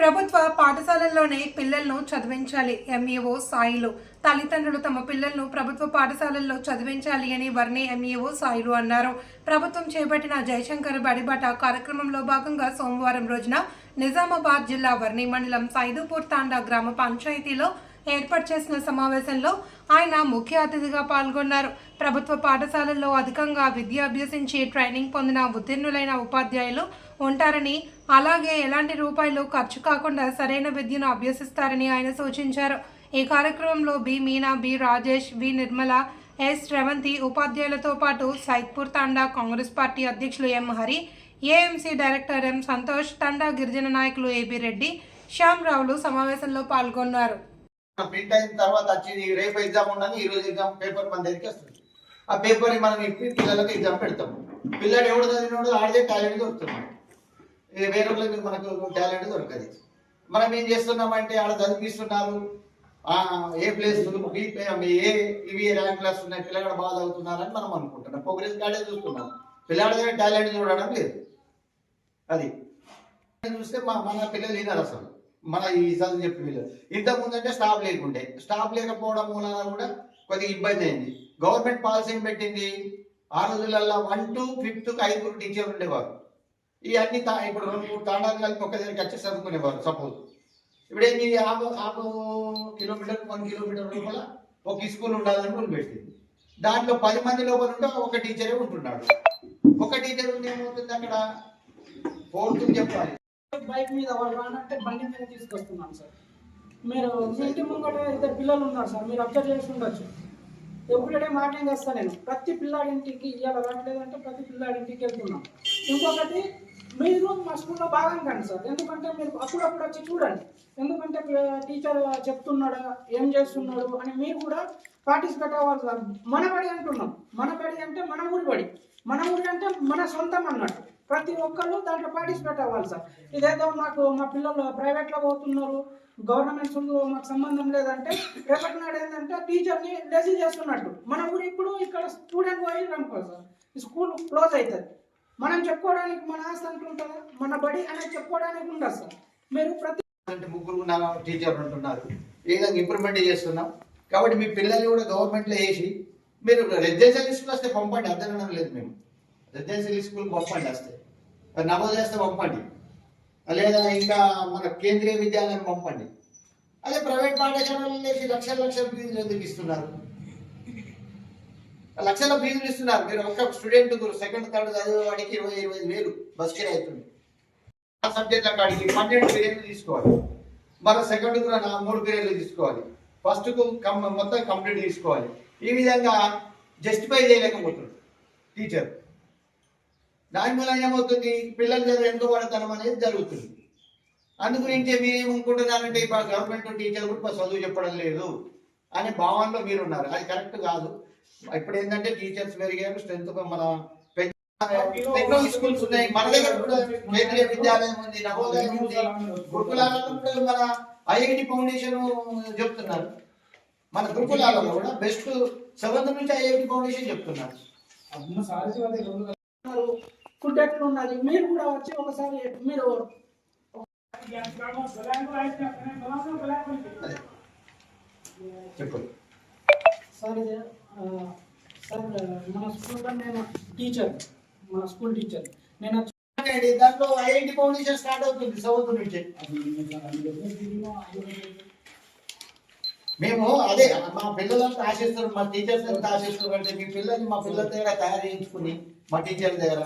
ప్రభుత్వ పాఠశాలల్లోనే పిల్లలను చదివించాలి ఎంఈఓ సాయిలు తల్లిదండ్రులు తమ పిల్లలను ప్రభుత్వ పాఠశాలల్లో చదివించాలి అని వర్ణి ఎంఈఓ సాయిలు అన్నారు. ప్రభుత్వం చేపట్టిన జయశంకర్ బడిబాట కార్యక్రమంలో భాగంగా సోమవారం రోజున నిజామాబాద్ జిల్లా వర్ణి మండలం సైదుపూర్ తాండా గ్రామ పంచాయతీలో ఏర్పాటు చేసిన సమావేశంలో ఆయన ముఖ్య అతిథిగా పాల్గొన్నారు. ప్రభుత్వ పాఠశాలల్లో అధికంగా విద్య అభ్యసించి ట్రైనింగ్ పొందిన ఉత్తీర్ణులైన ఉపాధ్యాయులు ఉంటారని అలాగే ఎలాంటి రూపాయలు ఖర్చు కాకుండా సరైన విద్యను అభ్యసిస్తారని ఆయన సూచించారు. ఈ కార్యక్రమంలో B. Meena B. Rajesh V. Nirmala S. Revanthi ఉపాధ్యాయులతో పాటు సైద్పూర్ తాండా కాంగ్రెస్ పార్టీ అధ్యక్షులు M. Hari AMC director M. Santosh తండా గిరిజన నాయకులు ఏబి రెడ్డి శ్యామ్ రావులు సమావేశంలో పాల్గొన్నారు. ప్రింట్ అయిన తర్వాత వచ్చి రేపు ఎగ్జామ్ ఉండని ఈ రోజు ఎగ్జామ్ పేపర్ మన దగ్గరికి వస్తుంది. ఆ పేపర్ మనం ఇప్పి పిల్లలకు ఎగ్జామ్ పెడతాం పిల్లడు ఎవడు చదివినోడు ఆడితే టాలెంట్ దొరుకుతున్నాడు వేరే మనకు టాలెంట్ దొరకదు. మనం ఏం చేస్తున్నామంటే ఆడ చదివిస్తున్నారు. ఏ ప్లేస్ బి ఏ ఇవి ర్యాంక్ క్లాస్ ఉన్నాయి పిల్లగాడు బాగా చదువుతున్నారని మనం అనుకుంటున్నాం. ప్రోగ్రెస్ కార్డే చూస్తున్నాం. పిల్లాడి దగ్గర టాలెంట్ చూడడం లేదు. అది. చూస్తే మా మన పిల్లలు వినరు అసలు. మన ఈ చదువు చెప్పి వీళ్ళు. ఇంతకు ముందు అంటే స్టాప్ లేకుండే. స్టాప్ లేకపోవడం మూలన కూడా కొద్దిగా ఇబ్బంది అయింది. గవర్నమెంట్ పాలసీ పెట్టింది? ఆ రోజులలో వన్ టు ఫిఫ్త్ ఐదుగురు టీచర్లు ఉండేవారు. ఈ అన్ని తా- ఇప్పుడు రెండు మూడు తాండాలు కలిపి ఒక్క దగ్గరికి వచ్చి చదువుకునేవారు సపోజ్ ఇప్పుడు ఏంటి ఆపు ఆపు కిలోమీటర్ వన్ కిలోమీటర్ లోపల ఒక స్కూల్ ఉండాలని రూల్ పెట్టింది. దాంట్లో పది మంది లోపల ఉంటే ఒక టీచరే ఉంటున్నాడు. ఒక టీచర్ ఉంటే ఏమవుతుంది అక్కడ? ఫోర్త్ చెప్పాలి. బైక్ మీద వాళ్ళు రానంటే బండి మీద తీసుకొస్తున్నాం సార్. మీరు మీ ఇంటి ముంగట ఇద్దరు పిల్లలు ఉన్నారు సార్ మీరు అబ్జర్వ్ చేసి ఉండొచ్చు. ఎవ్రీడే మాటేం చేస్తాను నేను. ప్రతి పిల్లాడింటికి ఇవాళ రావట్లేదంటే ప్రతి పిల్లాడింటికి వెళ్తున్నాం. ఇంకొకటి మీరు మా స్కూల్లో భాగం కండి సార్. ఎందుకంటే మీరు అప్పుడప్పుడు వచ్చి చూడండి. ఎందుకంటే టీచర్ చెప్తున్నాడా ఏం చేస్తున్నాడు అని మీరు కూడా పార్టిసిపేట్ అవ్వాలి సార్. మన బడి అంటున్నాం. మన బడి అంటే మన ఊరి బడి. మన ఊరి అంటే మన సొంతం అన్నట్టు. ప్రతి ఒక్కళ్ళు దాంట్లో పార్టిసిపేట్ అవ్వాలి సార్. ఇదేదో మాకు మా పిల్లలు ప్రైవేట్లో పోతున్నారు గవర్నమెంట్ స్కూల్లో మాకు సంబంధం లేదంటే రేపటి నాడు ఏంటంటే టీచర్ని లెజీ చేస్తున్నట్టు. మన ఊరు ఇప్పుడు ఇక్కడ స్టూడెంట్ పోయి అనుకో సార్. ఈ స్కూల్ క్లోజ్ అవుతుంది. మనం చెప్పుకోవడానికి మన ఆస్తి అంటుంటుందా మన బడి అనేది చెప్పుకోవడానికి ఉండదు సార్. మీరు ప్రతి అంటే ముగ్గురు నా టీచర్లు ఉంటున్నారు. ఈ విధంగా ఇంప్రూవ్మెంట్ చేస్తున్నాం. కాబట్టి మీ పిల్లల్ని కూడా గవర్నమెంట్లో వేసి మీరు రెసిడెన్షియల్ స్కూల్ వస్తే పంపండి. అర్థం లేదు మేము. రెసిడెన్షియల్ స్కూల్ పంపండి వస్తే. నమోదు చేస్తే పంపండి. లేదా ఇంకా మన కేంద్రీయ విద్యాలయం పంపండి. అదే ప్రైవేట్ పాఠశాలలు లేచి లక్షల లక్షల ఫీజులు ఎందుకు ఇస్తున్నారు? లక్షల ఫీజులు ఇస్తున్నారు. మీరు ఒక స్టూడెంట్ సెకండ్ థర్డ్ చదివే వాడికి ఇరవై ఇరవై వేలు బస్ కిరాయి అవుతుంది. ఆ సబ్జెక్ట్ల కాడికి పన్నెండు పీరియడ్లు తీసుకోవాలి. మరో సెకండ్ కూడా నా మూడు పీరియడ్లు తీసుకోవాలి. ఫస్ట్కు కం మొత్తం కంప్లీట్ తీసుకోవాలి. ఈ విధంగా జస్టిఫై చేయలేకపోతుంది టీచర్. దాని మూలంగా ఏమవుతుంది పిల్లల దగ్గర వెనుకబడతనం అనేది జరుగుతుంది. అందు గురించి మీరు ఇప్పుడు గవర్నమెంట్ టీచర్ కూడా చదువు చెప్పడం లేదు అనే భావనలో మీరు ఉన్నారు అది కరెక్ట్ కాదు. ఇప్పుడు ఏంటంటే టీచర్స్ పెరిగారు స్ట్రెంత్ మన స్కూల్స్ ఉన్నాయి. మన దగ్గర కూడా కేంద్రీయ విద్యాలయం ఉంది నవోదయం ఉంది. గురుకులాలలో కూడా మన ఐఐటి ఫౌండేషన్ చెప్తున్నారు. మన గురుకులాలలో కూడా బెస్ట్ సెవెంత్ నుంచి ఐఐటి ఫౌండేషన్ చెప్తున్నారు. ఫుడ్ ఎట్లా ఉన్నది మీరు కూడా వచ్చి ఒకసారి మీరు చెప్పండి. సార్ సార్ మన స్కూల్లో నేను టీచర్ మన స్కూల్ టీచర్. నేను దాంట్లో ఐఐటి ఫౌండేషన్ స్టార్ట్ అవుతుంది సెవెంత్ నుంచి. మేము అదే మా పిల్లలంతా ఆశిస్తారు మా టీచర్స్ ఎంత ఆశిస్తారు అంటే మీ పిల్లల్ని మా పిల్లల దగ్గర తయారు చేయించుకుని మా టీచర్ల దగ్గర